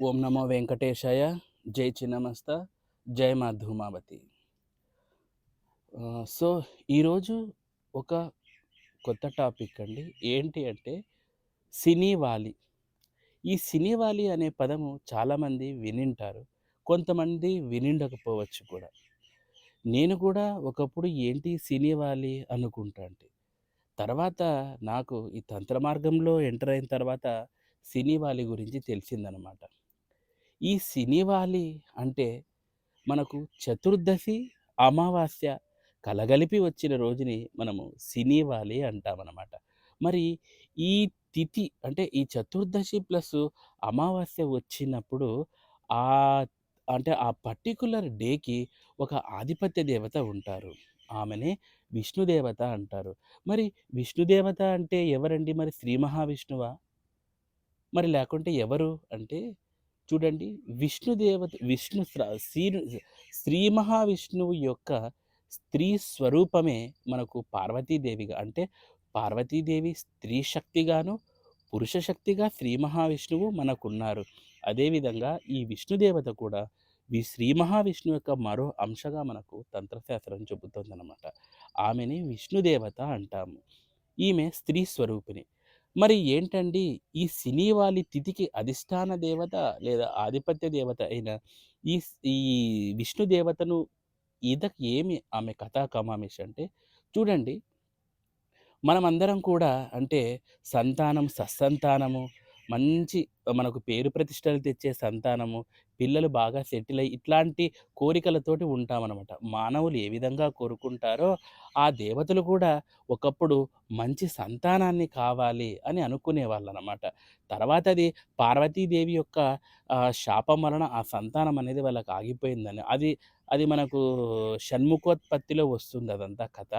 ఓం నమో వెంకటేశాయ. జై చిన్నమస్త. జై మా ధూమావతి. సో ఈరోజు ఒక కొత్త టాపిక్ అండి. ఏంటి అంటే సినీవాలి. ఈ సినీవాలి అనే పదము చాలామంది వినింటారు. కొంతమంది వినిండకపోవచ్చు కూడా. నేను కూడా ఒకప్పుడు ఏంటి సినీవాలి అనుకుంటా అంటే తర్వాత నాకు ఈ తంత్ర మార్గంలో ఎంటర్ అయిన తర్వాత సినీవాలి గురించి తెలిసిందనమాట. ఈ సినీవాలి అంటే మనకు చతుర్దశి అమావాస్య కలగలిపి వచ్చిన రోజుని మనము సినీవాలి అంటామన్నమాట. మరి ఈ తిథి అంటే ఈ చతుర్దశి ప్లస్ అమావాస్య వచ్చినప్పుడు ఆ అంటే ఆ పర్టికులర్ డేకి ఒక ఆధిపత్య దేవత ఉంటారు. ఆమెనే విష్ణుదేవత అంటారు. మరి విష్ణుదేవత అంటే ఎవరండి? మరి శ్రీ మహావిష్ణువా? మరి లేకుంటే ఎవరు? అంటే చూడండి విష్ణుదేవత విష్ణు శ్రీ శ్రీ మహావిష్ణువు యొక్క స్త్రీ స్వరూపమే మనకు పార్వతీదేవిగా అంటే పార్వతీదేవి స్త్రీ శక్తిగాను పురుష శక్తిగా శ్రీ మహావిష్ణువు మనకున్నారు. అదేవిధంగా ఈ విష్ణుదేవత కూడా ఈ శ్రీ మహావిష్ణువు యొక్క మరో అంశగా మనకు తంత్రశాస్త్రం చెబుతోందనమాట ఆమెని విష్ణుదేవత అంటాము. ఈమె స్త్రీ స్వరూపిణి. మరి ఏంటండి? ఈ సినీవాలి తిథికి అధిష్టాన దేవత లేదా ఆధిపత్య దేవత అయిన ఈ ఈ విష్ణు దేవతను ఈతకి ఏమి ఆమె కథా కమామేష్ అంటే చూడండి. మనమందరం కూడా అంటే సంతానం సత్సంతానము మంచి మనకు పేరు ప్రతిష్టలు తెచ్చే సంతానము పిల్లలు బాగా సెటిల్ అయ్యి ఇట్లాంటి కోరికలతోటి ఉంటామన్నమాట. మానవులు ఏ విధంగా కోరుకుంటారో ఆ దేవతలు కూడా ఒకప్పుడు మంచి సంతానాన్ని కావాలి అని అనుకునేవాళ్ళు అనమాట తర్వాత అది పార్వతీదేవి యొక్క శాపం వలన ఆ సంతానం అనేది వాళ్ళకి ఆగిపోయిందని. అది అది మనకు షణ్ముఖోత్పత్తిలో వస్తుంది అదంతా కథ.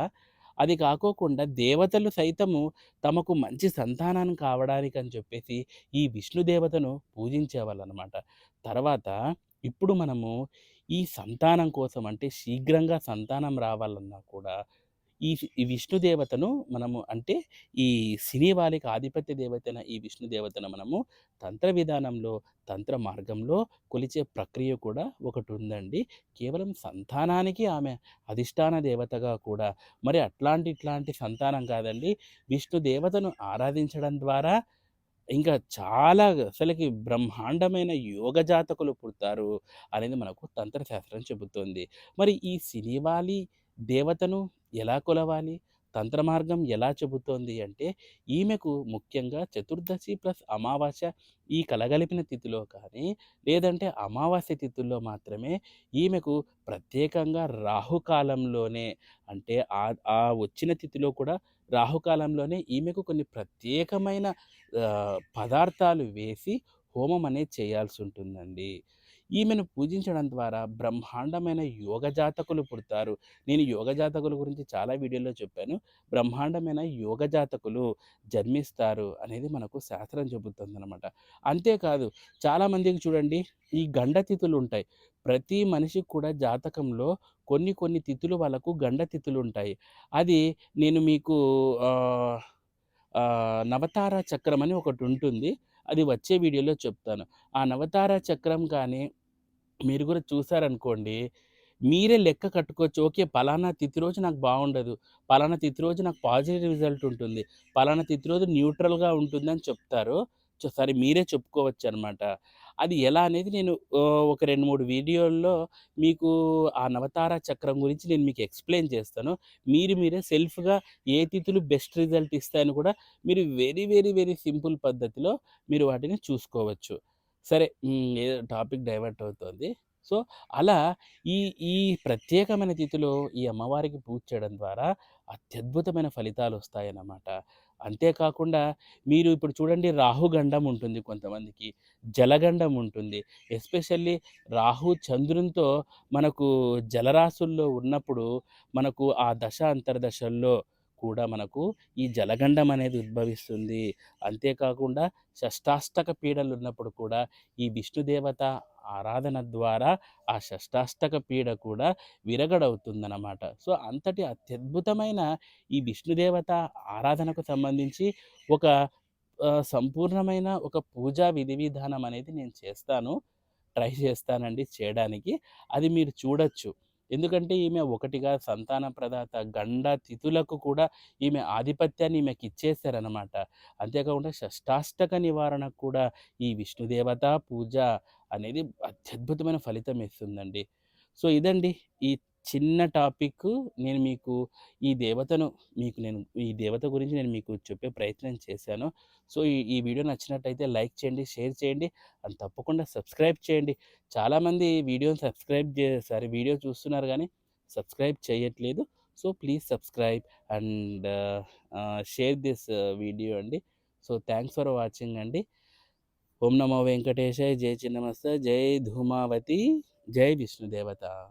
అది కాకోకుండా దేవతలు సైతము తమకు మంచి సంతానం కావడానికి అని చెప్పేసి ఈ విష్ణు దేవతను పూజించేవాళ్ళు అనమాట తర్వాత ఇప్పుడు మనము ఈ సంతానం కోసం అంటే శీఘ్రంగా సంతానం రావాలన్నా కూడా ఈ ఈ విష్ణు దేవతను మనము అంటే ఈ సినీవాలికి ఆధిపత్య దేవతైన ఈ విష్ణు దేవతను మనము తంత్ర విధానంలో తంత్ర మార్గంలో కొలిచే ప్రక్రియ కూడా ఒకటి ఉందండి కేవలం సంతానానికి ఆమె అధిష్టాన దేవతగా కూడా మరి అట్లాంటి ఇట్లాంటి సంతానం కాదండి. విష్ణు దేవతను ఆరాధించడం ద్వారా ఇంకా చాలా అసలుకి బ్రహ్మాండమైన యోగ జాతకులు పుడతారు అనేది మనకు తంత్రశాస్త్రం చెబుతోంది. మరి ఈ సినివాలి దేవతను ఎలా కొలవాలి? తంత్ర మార్గం ఎలా చెబుతోంది అంటే ఈమెకు ముఖ్యంగా చతుర్దశి ప్లస్ అమావాస్య ఈ కలగలిపిన తిథిలో కానీ లేదంటే అమావాస్య తిథుల్లో మాత్రమే ఈమెకు ప్రత్యేకంగా రాహుకాలంలోనే అంటే ఆ ఆ వచ్చిన తిథిలో కూడా రాహుకాలంలోనే ఈమెకు కొన్ని ప్రత్యేకమైన పదార్థాలు వేసి హోమం అనేది చేయాల్సి ఉంటుందండి. ఈమెను పూజించడం ద్వారా బ్రహ్మాండమైన యోగ జాతకులు పుడతారు. నేను యోగ జాతకుల గురించి చాలా వీడియోలో చెప్పాను. బ్రహ్మాండమైన యోగ జాతకులు జన్మిస్తారు అనేది మనకు శాస్త్రం చెబుతుంది అనమాట అంతేకాదు చాలామందికి చూడండి ఈ గండ తిథులు ఉంటాయి. ప్రతి మనిషికి కూడా జాతకంలో కొన్ని కొన్ని తిథులు వాళ్ళకు గండ తిథులు ఉంటాయి. అది నేను మీకు నవతార చక్రం అని ఒకటి ఉంటుంది. అది వచ్చే వీడియోలో చెప్తాను. ఆ నవతార చక్రం కానీ మీరు కూడా చూసారనుకోండి మీరే లెక్క కట్టుకోవచ్చు. ఓకే పలానా తిథి రోజు నాకు బాగుండదు పలానా తిథి రోజు నాకు పాజిటివ్ రిజల్ట్ ఉంటుంది. పలానా తిథి రోజు న్యూట్రల్గా ఉంటుంది అని చెప్తారు. సో సరే మీరే చెప్పుకోవచ్చు అనమాట అది ఎలా అనేది నేను ఒక రెండు మూడు వీడియోల్లో మీకు ఆ నవతార చక్రం గురించి నేను మీకు ఎక్స్ప్లెయిన్ చేస్తాను. మీరు మీరే సెల్ఫ్గా ఏ తిథులు బెస్ట్ రిజల్ట్ ఇస్తాయని కూడా మీరు వెరీ వెరీ వెరీ సింపుల్ పద్ధతిలో మీరు వాటిని చూసుకోవచ్చు. సరే ఏదో టాపిక్ డైవర్ట్ అవుతుంది. సో అలా ఈ ఈ ప్రత్యేకమైన తిథిలో ఈ అమ్మవారికి పూజ చేయడం ద్వారా అత్యద్భుతమైన ఫలితాలు వస్తాయన్నమాట. అంతేకాకుండా మీరు ఇప్పుడు చూడండి రాహుగండం ఉంటుంది కొంతమందికి జలగండం ఉంటుంది. ఎస్పెషల్లీ రాహు చంద్రునితో మనకు జలరాశుల్లో ఉన్నప్పుడు మనకు ఆ దశ అంతర్దశల్లో కూడా మనకు ఈ జలగండం అనేది ఉద్భవిస్తుంది అంతేకాకుండా షష్టాష్టక పీడలు ఉన్నప్పుడు కూడా ఈ విష్ణుదేవత ఆరాధన ద్వారా ఆ షష్టాష్టక పీడ కూడా విరగడవుతుందన్నమాట సో అంతటి అత్యద్భుతమైన ఈ విష్ణుదేవత ఆరాధనకు సంబంధించి ఒక సంపూర్ణమైన ఒక పూజా విధి విధానం అనేది నేను చేస్తాను. ట్రై చేస్తానండి చేయడానికి. అది మీరు చూడొచ్చు. ఎందుకంటే ఈమె ఒకటిగా సంతాన ప్రదాత, గండ తిథులకు కూడా ఈమె ఆధిపత్యాన్ని ఈమెకిచ్చేసారనమాట. అంతేకాకుండా షష్టాష్టక నివారణకు కూడా ఈ విష్ణుదేవత పూజ అనేది అత్యద్భుతమైన ఫలితం ఇస్తుందండి. సో, ఇదండి ఈ చిన్న టాపిక్కు నేను మీకు ఈ దేవతను మీకు నేను ఈ దేవత గురించి నేను మీకు చెప్పే ప్రయత్నం చేశాను. సో, ఈ ఈ వీడియో నచ్చినట్టయితే లైక్ చేయండి, షేర్ చేయండి అండ్ తప్పకుండా సబ్స్క్రైబ్ చేయండి. చాలామంది వీడియోని సబ్స్క్రైబ్ జే వీడియో చూస్తున్నారు కానీ సబ్స్క్రైబ్ చేయట్లేదు. So, please subscribe and share this video అండి. సో, థ్యాంక్స్ ఫర్ వాచింగ్ అండి. ఓం నమో వెంకటేశాయ, జై చిన్నమస్త, జై ధూమావతి, జై విష్ణుదేవత.